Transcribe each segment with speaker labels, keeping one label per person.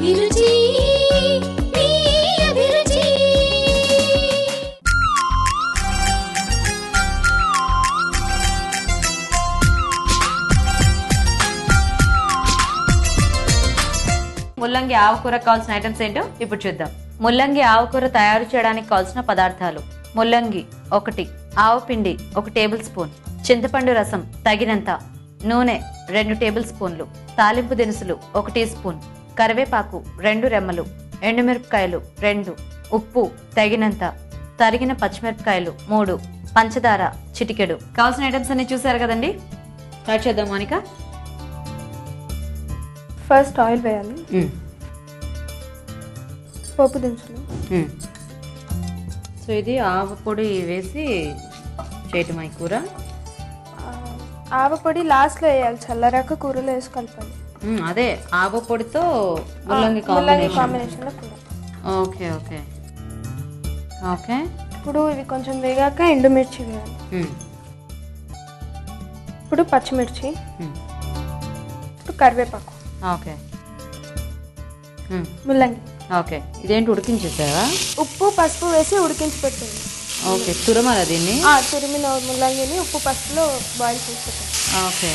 Speaker 1: అభిరుచి
Speaker 2: ముల్లంగి ఆవుకూర కావాల్సిన ఐటమ్స్ ఏంటో ఇప్పుడు చూద్దాం. ముల్లంగి ఆవుకూర తయారు చేయడానికి కావాల్సిన పదార్థాలు. ముల్లంగి ఒకటి ఆవు పిండి ఒక టేబుల్ స్పూన్. చింతపండు రసం తగినంత. నూనె రెండు టేబుల్ స్పూన్లు. తాలింపు దినుసులు ఒక టీ స్పూన్. కరివేపాకు రెండు రెమ్మలు ఎండుమిరపకాయలు రెండు ఉప్పు తగినంత తరిగిన పచ్చిమిరపకాయలు మూడు పంచదార చిటికెడు. కావాల్సిన ఐటమ్స్ అన్ని చూసారు కదండి? స్టార్ట్ చేద్దాం మోనిక.
Speaker 3: ఫస్ట్ ఆయిల్ వేయాలి. పోపు దినుసులు.
Speaker 2: సో ఇది ఆవు పొడి వేసి చేయటం ఈ కూర?
Speaker 3: ఆవ పొడి లాస్ట్లో వేయాలి. చల్లరాక కూరలో వేసి కలపాలి.
Speaker 2: మ్మ్, అదే ఆవు పొడితో ముల్లంగి కాంబినేషన్ ఓకే ఓకే. ఓకే.
Speaker 3: ఇప్పుడు ఇవి కొంచెం వేగాక ఎండుమిర్చి వేయాలి. ఇప్పుడు పచ్చిమిర్చి. ఇప్పుడు కరివేపాకు.
Speaker 2: ఓకే.
Speaker 3: ముల్లంగి.
Speaker 2: ఓకే. ఇదేంటి ఉడికించేసావా
Speaker 3: ఉప్పు పసుపు వేసి ఉడికించి పెట్టండి
Speaker 2: ఓకే తురమాల దీన్ని?
Speaker 3: తురిమిన ముల్లంగిని ఉప్పు పసుపులో బాయిల్ చేసి
Speaker 2: ఓకే.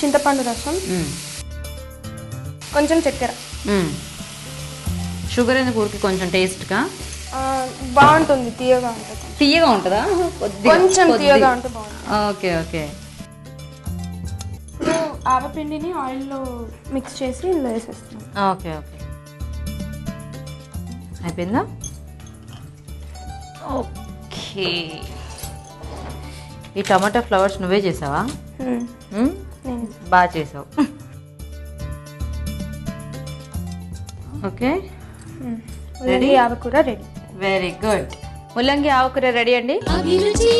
Speaker 3: చింతపండు రసం. కొంచెం చక్కెర.
Speaker 2: షుగర్ ఎందుకు ఉడికి కొంచెం టేస్ట్గా?
Speaker 3: బాగుంటుంది తీయగా ఉంటుంది.
Speaker 2: తీయగా ఉంటుందా?
Speaker 3: కొంచెం తీయగా ఉంటే బాగుంటుంది.
Speaker 2: Okay okay.
Speaker 3: ఆవపిండిని ఆయిల్లో మిక్స్ చేసి ఇందులో వేసేస్తున్నాం.
Speaker 2: Okay okay. అయిపోయిందా? ఓకే. ఈ టమాటా ఫ్లవర్స్ నువ్వే చేసావా? బాగా చేసావు. ఓకే?
Speaker 3: ముల్లంగి ఆవకూర రెడీ.
Speaker 2: వెరీ గుడ్ ముల్లంగి ఆవుకూర రెడీ అండి.
Speaker 1: అభిరుచి